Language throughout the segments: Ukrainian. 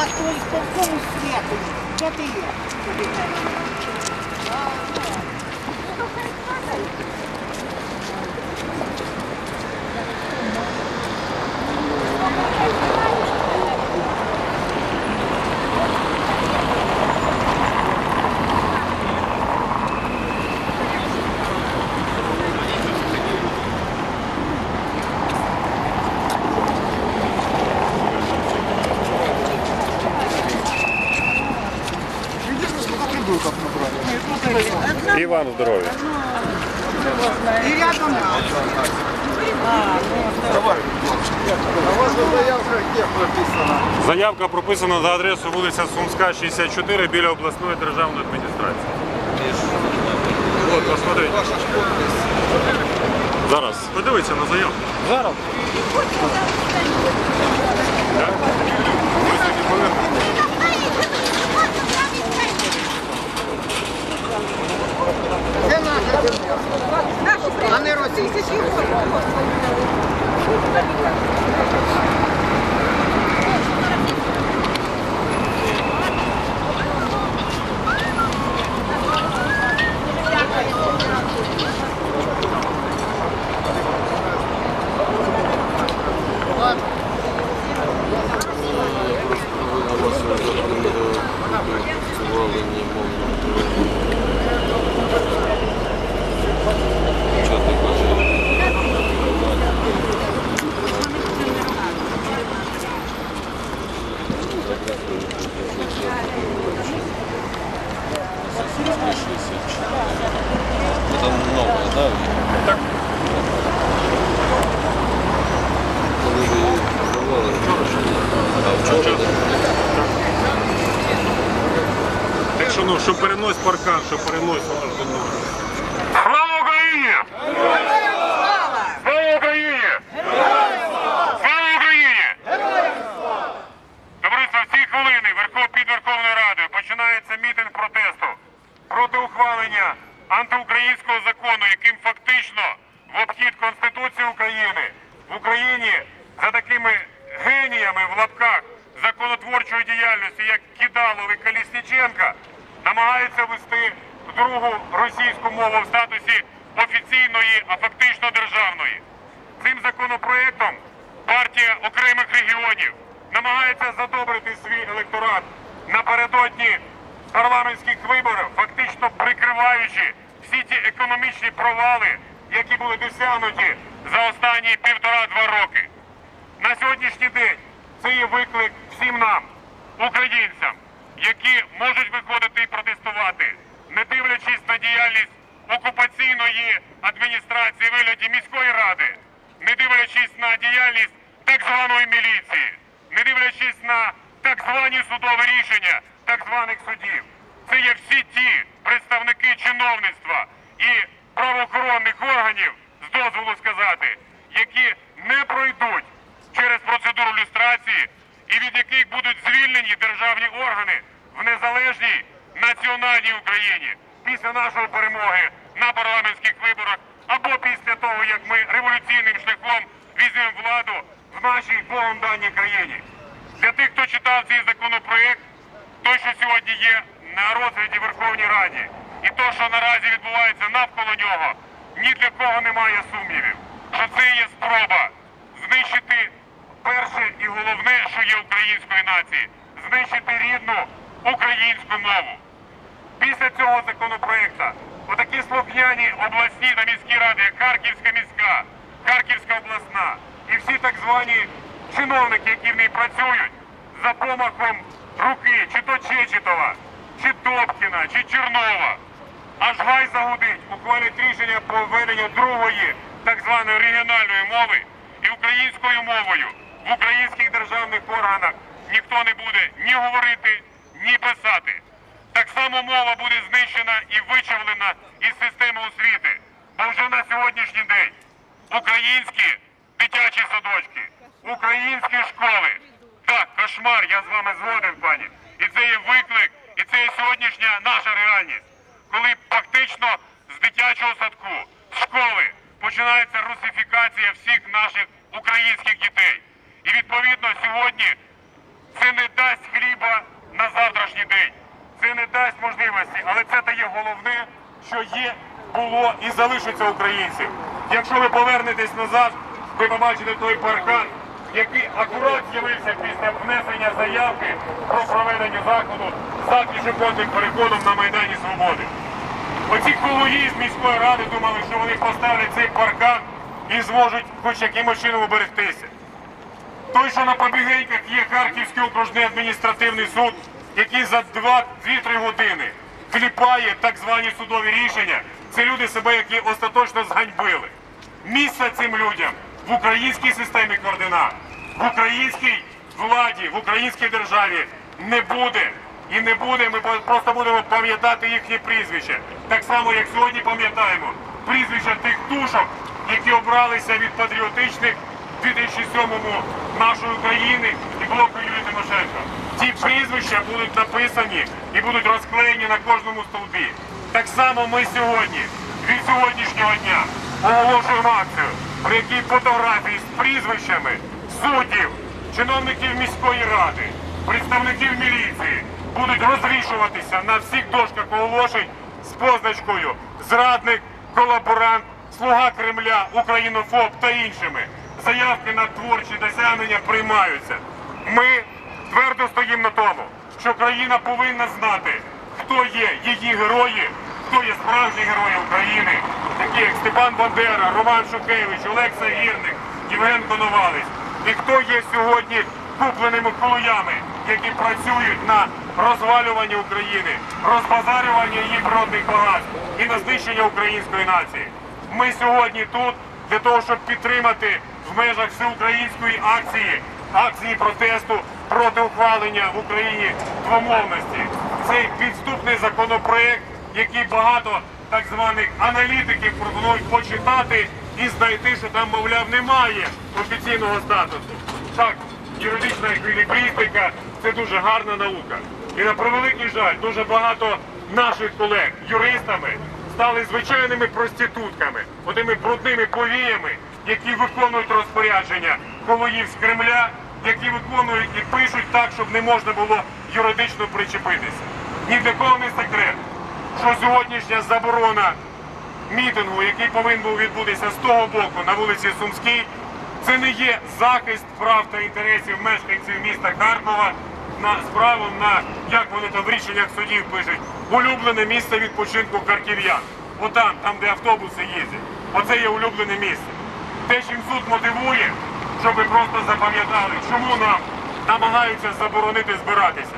об- по ісполкому свету. Де ты є? І вам здоров'я. І рядом нас. Заявка прописана за адресою вулиця Сумська, 64 біля обласної державної адміністрації. От, посмотрите. Зараз. Подивіться на заявку. Зараз. Так? Ви сьогодні повернете. Це наша А що, перенось паркан, що перенось воно ж до нього. Слава Україні! Слава Україні! Слава Україні! Товариство, в ці хвилини Верхов під Верховною Радою починається мітинг протесту проти ухвалення антиукраїнського закону, яким фактично в обхід Конституції України в Україні за такими геніями в лапках законотворчої діяльності, як Кидалов і Колісніченка, намагаються вести другу російську мову в статусі офіційної, а фактично державної. Цим законопроектом партія окремих регіонів намагається задобрити свій електорат напередодні парламентських виборів, фактично прикриваючи всі ті економічні провали, які були досягнуті за останні півтора-два роки. На сьогоднішній день це є виклик всім нам, українцям, які можуть виходити і протестувати, не дивлячись на діяльність окупаційної адміністрації вигляді міської ради, не дивлячись на діяльність так званої міліції, не дивлячись на так звані судові рішення так званих судів. Це є всі ті представники чиновництва і правоохоронних органів, з дозволу сказати, які не пройдуть через процедуру люстрації і від яких будуть звільнені державні органи в незалежній національній Україні після нашої перемоги на парламентських виборах або після того, як ми революційним шляхом візьмемо владу в нашій Богом даній країні. Для тих, хто читав цей законопроект, той, що сьогодні є на розгляді Верховній Раді, і то, що наразі відбувається навколо нього, ні для кого немає сумнівів, що це є спроба знищити перше і головне, що є української нації, знищити рідну українську мову. Після цього законопроекту отакі слухняні обласні та міські ради, як Харківська міська, Харківська обласна і всі так звані чиновники, які в ній працюють, за помахом руки, чи то Чечетова, чи Добкіна, чи Чернова, аж гай загудить, ухвалять рішення про введення другої так званої регіональної мови і українською мовою в українських державних органах ніхто не буде ні говорити, ні писати. Так само мова буде знищена і вичавлена із системи освіти. Бо вже на сьогоднішній день українські дитячі садочки, українські школи. Так, кошмар, я з вами згоден, пані. І це є виклик, і це є сьогоднішня наша реальність. Коли фактично з дитячого садку, з школи починається русифікація всіх наших українських дітей. І відповідно сьогодні це не дасть хліба на завтрашній день. Це не дасть можливості, але це дає головне, що є, було і залишиться українців. Якщо ви повернетесь назад, ви побачите той паркан, який акурат з'явився після внесення заявки про проведення заходу за пішохідним переходом на Майдані Свободи. Оці колої з міської ради думали, що вони поставлять цей паркан і зможуть хоч якимось чином уберегтися. Той, що на побігеньках є Харківський окружний адміністративний суд, який за 2-3 години кліпає так звані судові рішення, це люди себе, які остаточно зганьбили. Місця цим людям в українській системі координат, в українській владі, в українській державі не буде. І не буде, ми просто будемо пам'ятати їхні прізвища. Так само, як сьогодні пам'ятаємо прізвища тих тушок, які обралися від патріотичних в 2007-му нашої України і блоку Юрія Тимошенко. Ті прізвища будуть написані і будуть розклеєні на кожному стовбі. Так само ми сьогодні, від сьогоднішнього дня, оголошуємо акцію, при якій фотографії з прізвищами суддів, чиновників міської ради, представників міліції будуть розвішуватися на всіх дошках оголошень з позначкою зрадник, колаборант, слуга Кремля, українофоб та іншими. Заявки на творчі досягнення приймаються. Ми твердо стоїмо на тому, що країна повинна знати, хто є її герої, хто є справжні герої України, такі як Степан Бандера, Роман Шухевич, Олекса Гірник, Євген Коновалець. І хто є сьогодні купленими колоями, які працюють на розвалюванні України, розбазарюванні її природних багатств і на знищення української нації. Ми сьогодні тут для того, щоб підтримати в межах всеукраїнської акції, акції протесту проти ухвалення в Україні двомовності. Цей підступний законопроект, який багато так званих аналітиків пропонують почитати і знайти, що там, мовляв, немає офіційного статусу. Так, юридична еквілібристика це дуже гарна наука. І на превеликий жаль, дуже багато наших колег юристами стали звичайними проститутками, отими брудними повіями, які виконують розпорядження колоїв з Кремля, які виконують і пишуть так, щоб не можна було юридично причепитися. Ні для кого не секрет, що сьогоднішня заборона мітингу, який повинен був відбутися з того боку на вулиці Сумській, це не є захист прав та інтересів мешканців міста Харкова на з правом на, як вони там в рішеннях судів пишуть, улюблене місце відпочинку харків'ян. Отам, там, де автобуси їздять. Оце є улюблене місце. Те, чим суд мотивує, щоб ви просто запам'ятали, чому нам намагаються заборонити збиратися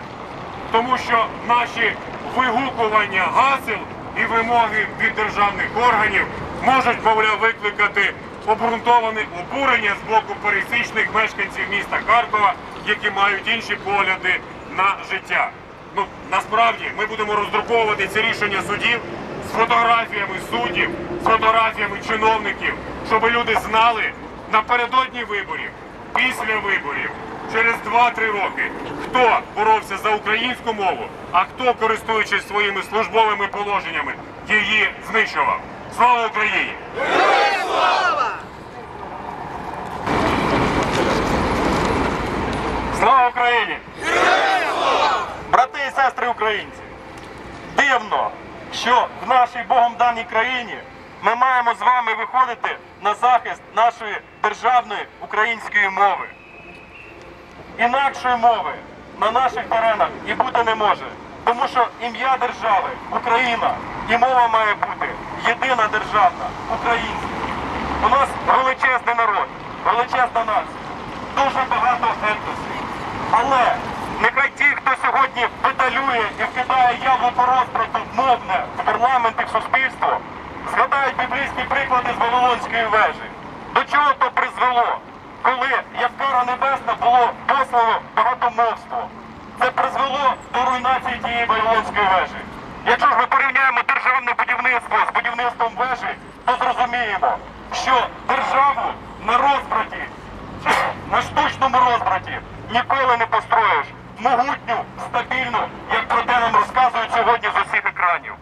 тому що наші вигукування гасел і вимоги від державних органів можуть, мовляв, викликати обґрунтоване обурення з боку пересічних мешканців міста Харкова, які мають інші погляди на життя. Ну насправді ми будемо роздруковувати ці рішення судів з фотографіями суддів, з фотографіями чиновників, щоб люди знали напередодні виборів, після виборів, через 2-3 роки, хто боровся за українську мову, а хто, користуючись своїми службовими положеннями, її знищував. Слава Україні! Слава Україні! Брати і сестри українці! Дивно, що в нашій Богом даній країні ми маємо з вами виходити на захист нашої державної української мови. Інакшої мови на наших теренах і бути не може. Тому що ім'я держави Україна і мова має бути єдина державна, українська. У нас величезний народ, величезна нація, дуже багато етносів. Але нехай ті, хто сьогодні педалює і вкидає яблуко розбрату мовне в парламент і в суспільство, згадають біблійські приклади з Вавилонської вежі. До чого то призвело, коли як кара небесна було послано багатомовство? Це призвело до руйнації тієї Вавилонської вежі. Якщо ж ми порівняємо державне будівництво з будівництвом вежі, то зрозуміємо, що державу на розбраті на штучному розбраті ніколи не построїш могутню, стабільну, як про те нам розказують сьогодні з усіх екранів.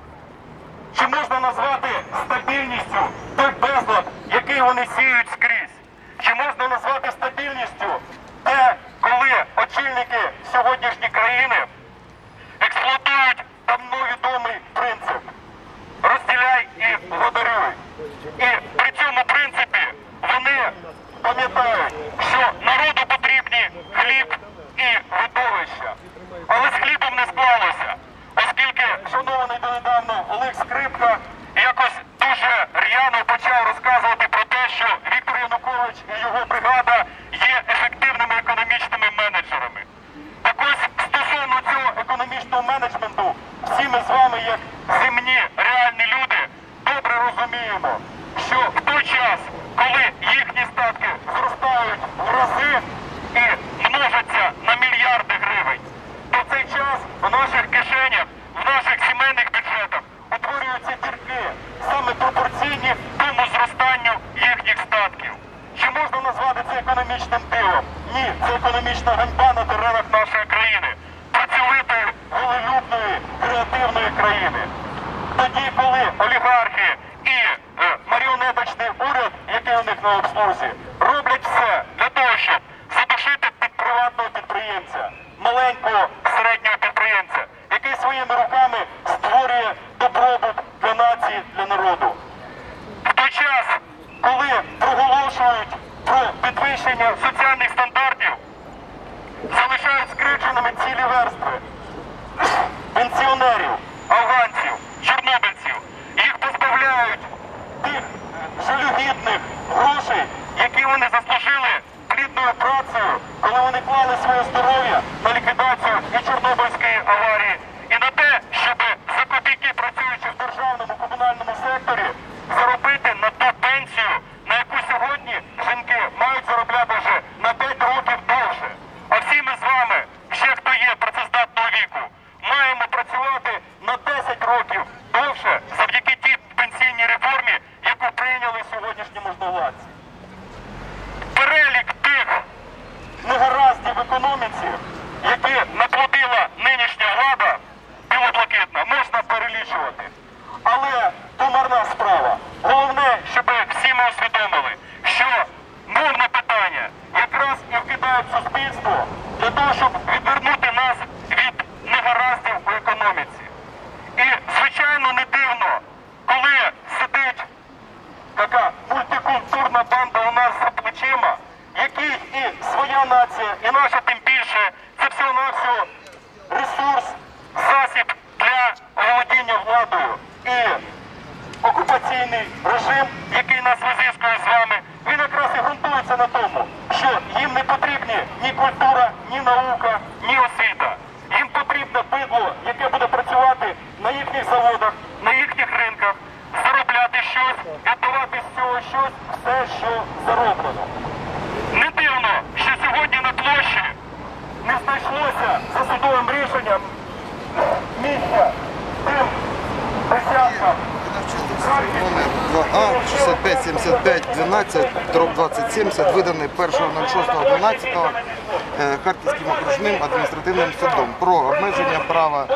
Чи можна назвати стабільністю той безлад, який вони сіють можна назвати стабільністю те, коли очільники сьогоднішньої країни експлуатують давно відомий принцип розділяй і господарюй. І при цьому принципі вони пам'ятають, що народу потрібні хліб і видовища. Але з хлібом не склалося, оскільки шанований донедавна Олег Скрипка якось дуже р'яно почав розказувати про те, що Віктор Янукович і його бригада є ефективними економічними менеджерами. Так ось стосовно цього економічного менеджменту, всі ми з вами, як земні реальні люди, добре розуміємо, що в той час, коли їхні статки зростають в рази і множаться на мільярди гривень, то в цей час в наших кишенях, в наших сімейних бюджетах утворюються дірки, саме пропорційні тому зростанню їхніх статків. Чи можна назвати це економічним дивом? Ні, це економічна ганьба на теренах нашої країни, працьовитої, волелюбної, креативної країни. Тоді, коли олігархи і е, маріонеточний уряд, який у них на обслузі, роблять все для того, щоб задушити під приватного підприємця, маленького середнього підприємця, який своїми руками створює добробут для нації, для народу. В той час, коли проголошують про підвищення соціальних стандартів, залишають скриченими цілі верстви пенсіонерів, афганців, чорнобильців. Їх позбавляють тих жалюгідних грошей, які вони заслужили плідною працею, коли вони клали своє здоров'я Чорнобильської аварії, і на те, щоб за копійки працюючи в державному комунальному секторі, заробити на ту пенсію, на яку сьогодні жінки мають заробляти вже на 5 років довше. А всі ми з вами, ще хто є працездатного віку, маємо працювати на 10 років довше завдяки тій пенсійній реформі, яку прийняли сьогоднішні можновладці. Перелік тих негараздів в економіці, які наплодила нинішня влада білоблакитна, можна перелічувати. Але то марна справа. Головне, щоб всі ми усвідомили, що мовне питання якраз і вкидають в суспільство для того, щоб відвернути нас від негараздів у економіці. І, звичайно, не дивно, коли сидить така мультикультурна банда у нас за плечима, яких і своя нація, і наша тим більше, це всього-навсього ресурс, засіб для володіння владою. І окупаційний режим, який нас визискує з вами, він якраз і ґрунтується на тому, що їм не потрібні ні культура, ні наука, ні освіта. Їм потрібне бидло, яке буде працювати на їхніх заводах, на їхніх ринках, заробляти щось, віддавати з цього щось, все, що зароблено. Не дивно, що сьогодні на площі не знайшлося за судовим рішенням місця тим десяткам Номер 2А 6575 12 дроб 2070 виданий 1.06.12 е, Харківським окружним адміністративним судом про обмеження права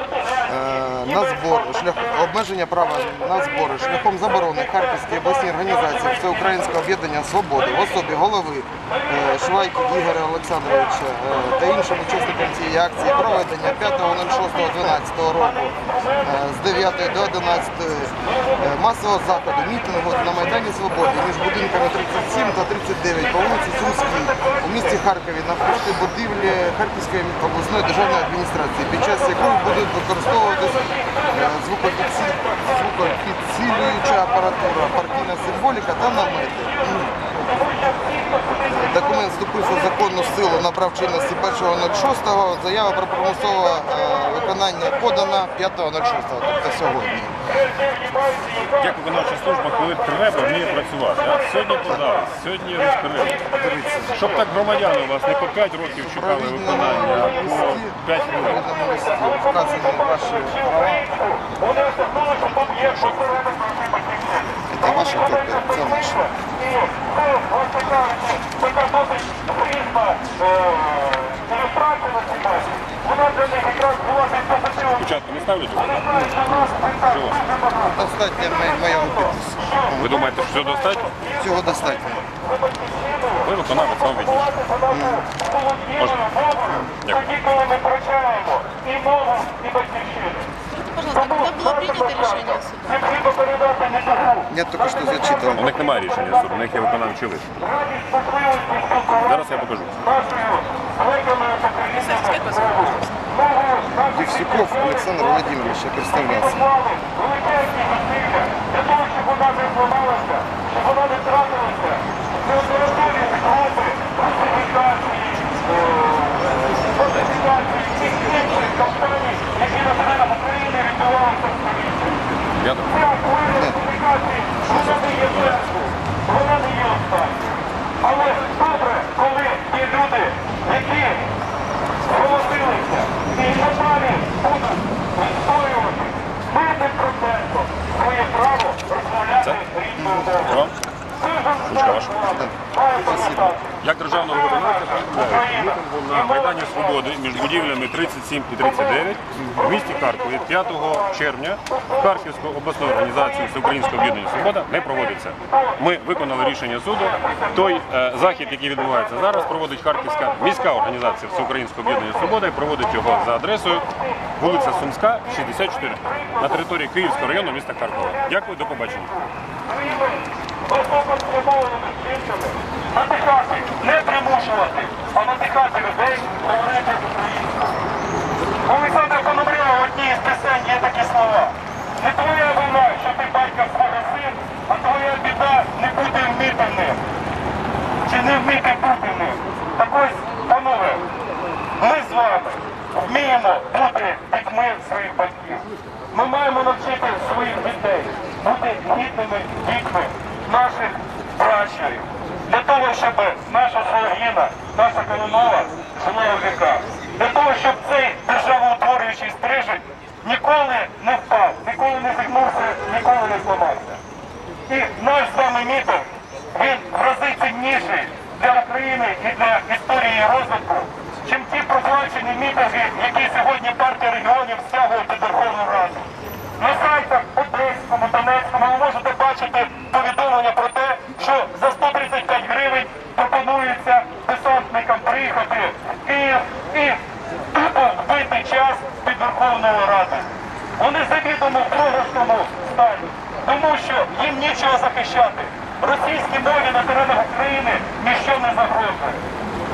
на шлях обмеження права на збори шляхом заборони Харківській обласній організації Всеукраїнського об'єднання свободи в особі голови е, Швайки Ігоря Олександровича е, та іншим учасникам цієї акції проведення 5.06.12 року е, з 9 до 11 е, масового заходу мітингу на Майдані Свободи між будинками 37 та 39 по вулиці Сумській у місті Харкові навпроти будівлі Харківської обласної державної адміністрації, під час якої будуть використовуватись звукопідсі- звукопідсилююча апаратура, партійна символіка та намети. Документ вступив у законну силу, набрав чинності 1.06. Заява про примусове е, виконання подана 5.06, тобто сьогодні. Як виконавча служба, коли треба, вміє працювати. А сьогодні подали, сьогодні розкрили. Щоб так громадяни у вас не по 5 років чекали виконання, а по 5 хвилин. Це ваші копія, це. Вона для них якраз була Спочатку не ставлять? Достатньо моєго підпису. Ви думаєте, що цього достатньо? Цього достатньо. Ви виконавець вам відніше. Можна? Дякую. Коли ми і мову, і батьківщину. Я тільки що зачитав. У них немає рішення суду, у них є виконавчий лист. Зараз я покажу. Наших Олександр Володимирович, я представлявся. Для того, щоб вона не щоб вона не втратилася. Неодноразові спроби русифікації, е, фальсифікації всіх інших кампаній, які на теренах України відбувалися в столітті. Ця хвиля не є першою, вона не є останньою. Але добре, коли є люди, які зголосилися і надалі будуть відстоювати мирним протестом своє право розмовляти рідною мовою. Як державного виконавця повідомляю, мітингу на Майдані Свободи між будівлями 37 і 39 в місті Харкові 5 червня Харківською обласною організацією Всеукраїнського об'єднання Свобода не проводиться. Ми виконали рішення суду. Той е, захід, який відбувається зараз, проводить Харківська міська організація Всеукраїнського об'єднання Свобода і проводить його за адресою вулиця Сумська, 64 на території Київського району міста Харкова. Дякую, до побачення. Високоспрямованими вчинками надихати, не примушувати, а надихати людей говорити українською. У Олександра в одній із пісень є такі слова. Не твоя вина, що ти батька свого син, а твоя біда не бути вміти ним. Чи не вміти бути ним. Так ось, панове, ми з вами вміємо бути дітьми своїх батьків. Ми маємо навчити своїх дітей бути гідними дітьми наших пращурів. Для того, щоб наша Солов'їна, наша Коломова жила у віках. Для того, щоб цей державоутворюючий стрижень ніколи не впав, ніколи не зігнувся, ніколи не зламався. І наш з вами мітинг, він в рази цінніший для України і для історії розвитку, чим ті проплачені мітинги, які сьогодні партія регіонів стягують під Верховну Раду. На сайтах Одеському, Донецькому ви можете бачити повідомлення про те, що за 135 гривень пропонується десантникам приїхати в Київ і тупо вбити час під Верховною Радою. Вони завідомо в програшному стані, тому що їм нічого захищати. Російській мові на теренах України ніщо не загрожує.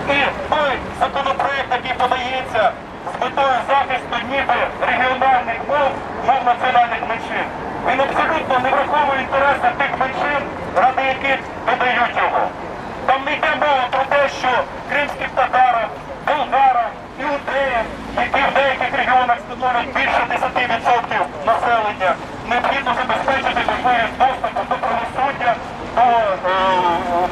І той законопроект, який подається з метою захисту ніби регіональних мов, мов національних меншин, він абсолютно не враховує інтереси тих меншин, ради яких додають його. Там не йде мова про те, що кримським татарам, болгарам, іудеям, які в деяких регіонах становлять більше 10% населення, необхідно забезпечити можливість доступу до правосуддя, до е,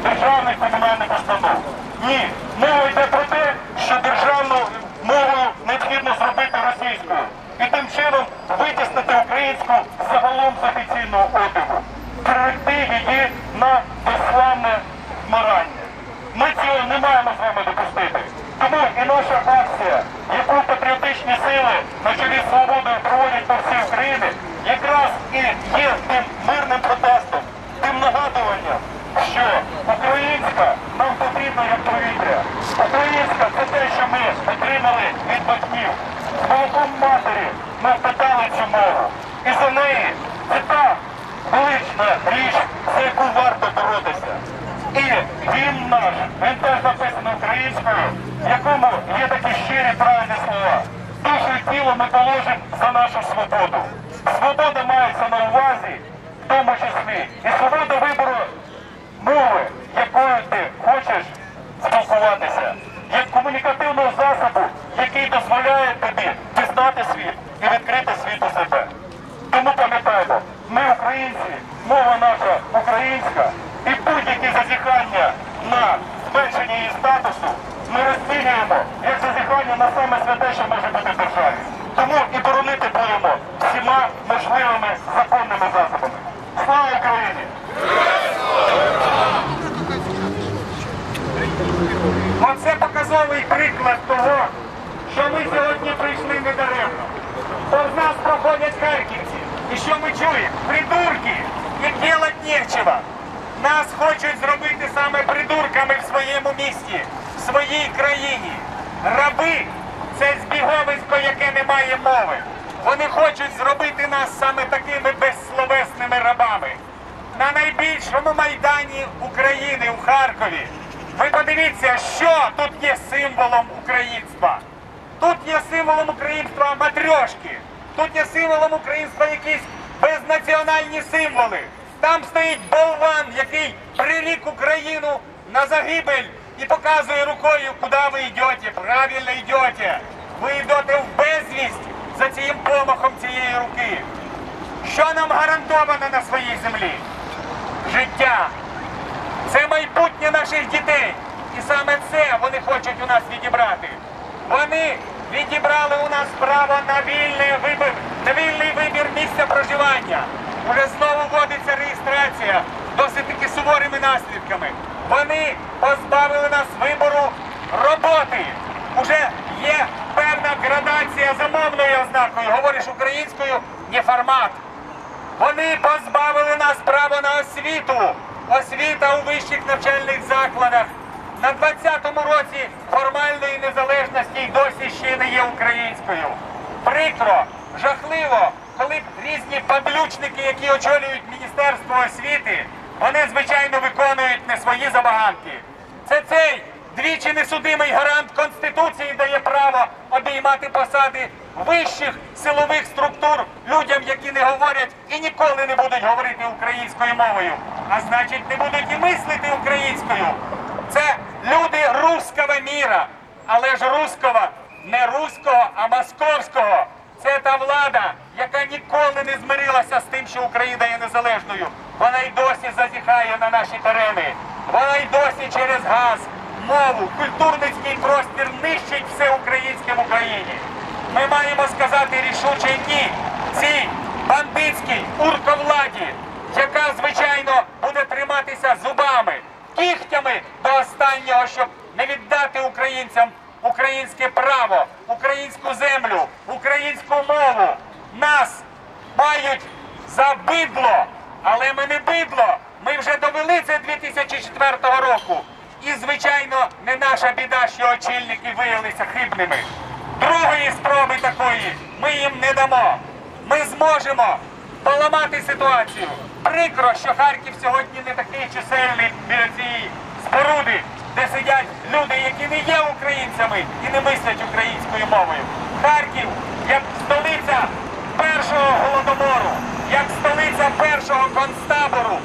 державних комунальних установ. Ні, мова йде про те, що державну мову необхідно зробити російською і тим чином витіснити українську загалом офіційного обігу, перевести її на безславне змирання. Ми цього не маємо з вами допустити. Тому і наша акція, яку патріотичні сили на чолі з свободою проводять по всій Україні, якраз і є тим мирним протестом, тим нагадуванням, що українська нам потрібна як повітря. Українська це те, що ми отримали від батьків. З молоком матері ми впитали цю мову. І за неї це та велична річ, за яку варто боротися. І гімн наш, він теж написаний українською, в якому є такі щирі правильні слова. Душу і тіло ми положимо за нашу свободу. Свобода мається на увазі, в тому числі, і свобода вибору мови, якою ти хочеш спілкуватися, як комунікативного засобу, який дозволяє тобі пізнати світ і відкрити світ у себе. Тому пам'ятаємо, ми українці, мова наша українська, і будь-які зазіхання на зменшення її статусу ми розцінюємо як зазіхання на саме святе, що може бути в державі. Тому і боронити будемо всіма можливими законними засобами. Слава Україні! Оце показовий приклад того, що ми сьогодні що ми чуємо? Придурки! Їм делать Нірчева. Нас хочуть зробити саме придурками в своєму місті, в своїй країні. Раби це збіговисько, яке не має мови. Вони хочуть зробити нас саме такими безсловесними рабами. На найбільшому майдані України у Харкові. Ви подивіться, що тут є символом українства. Тут є символом українства матрьошки. Тут є символом українства якісь безнаціональні символи. Там стоїть болван, який прирік Україну на загибель і показує рукою, куди ви йдете. Правильно йдете. Ви йдете в безвість за цим помахом цієї руки. Що нам гарантовано на своїй землі? Життя. Це майбутнє наших дітей. І саме це вони хочуть у нас відібрати. Вони відібрали у нас право на вільний вибір, на вільний вибір місця проживання. Уже знову вводиться реєстрація досить таки суворими наслідками. Вони позбавили нас вибору роботи. Уже є певна градація за мовною ознакою. Говориш українською, не формат. Вони позбавили нас права на освіту. Освіта у вищих навчальних закладах. На 20-му році формальної незалежності й досі ще не є українською. Прикро, жахливо, коли різні падлючники, які очолюють Міністерство освіти, вони, звичайно, виконують не свої забаганки. Це цей двічі несудимий гарант Конституції дає право обіймати посади вищих силових структур людям, які не говорять і ніколи не будуть говорити українською мовою, а значить не будуть і мислити українською. Це люди русского міра, але ж русского не руського, а московського. Це та влада, яка ніколи не змирилася з тим, що Україна є незалежною. Вона й досі зазіхає на наші терени. Вона й досі через газ, мову, культурницький простір нищить все українське в Україні. Ми маємо сказати рішуче ні цій бандитській урковладі, яка, звичайно, буде триматися зубами, кігтями до останнього, щоб не віддати українцям українське право, українську землю, українську мову. Нас мають за бидло, але ми не бидло. Ми вже довели це 2004 року. І, звичайно, не наша біда, що очільники виявилися хибними. Другої спроби такої ми їм не дамо. Ми зможемо поламати ситуацію. Прикро, що Харків сьогодні не такий чисельний біля цієї споруди, де сидять люди, які не є українцями і не мислять українською мовою. Харків як столиця першого голодомору, як столиця першого концтабору,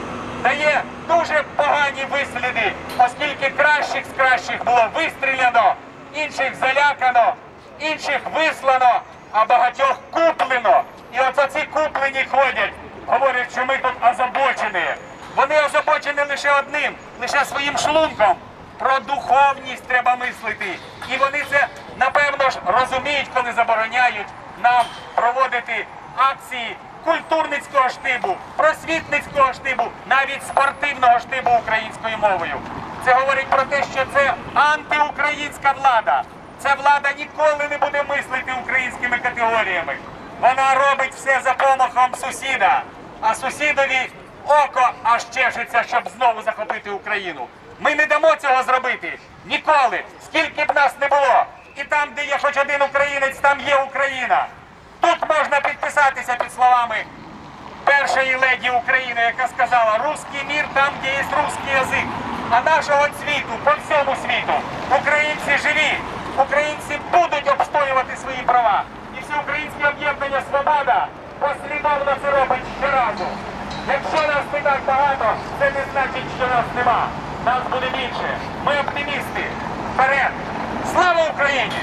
дає дуже погані висліди, оскільки кращих з кращих було вистріляно, інших залякано, інших вислано, а багатьох куплено. І оце ці куплені ходять, говорять, що ми тут озабочені. Вони озабочені лише одним, лише своїм шлунком. Про духовність треба мислити. І вони це напевно ж розуміють, коли забороняють нам проводити акції культурницького штибу, просвітницького штибу, навіть спортивного штибу українською мовою. Це говорить про те, що це антиукраїнська влада. Ця влада ніколи не буде мислити українськими категоріями. Вона робить все за помахом сусіда, а сусідові око аж чешеться, щоб знову захопити Україну. Ми не дамо цього зробити ніколи, скільки б нас не було. І там, де є хоч один українець, там є Україна. Тут можна підписатися під словами першої леді України, яка сказала «Русский мир там, де є русский язик». А нашого цвіту по всьому світу українці живі, українці будуть обстоювати свої права. І всеукраїнське об'єднання Свобода послідовно це робить щоразу. Якщо нас не так багато, це не значить, що нас нема. Нас буде більше. Ми оптимісти. Вперед! Слава Україні!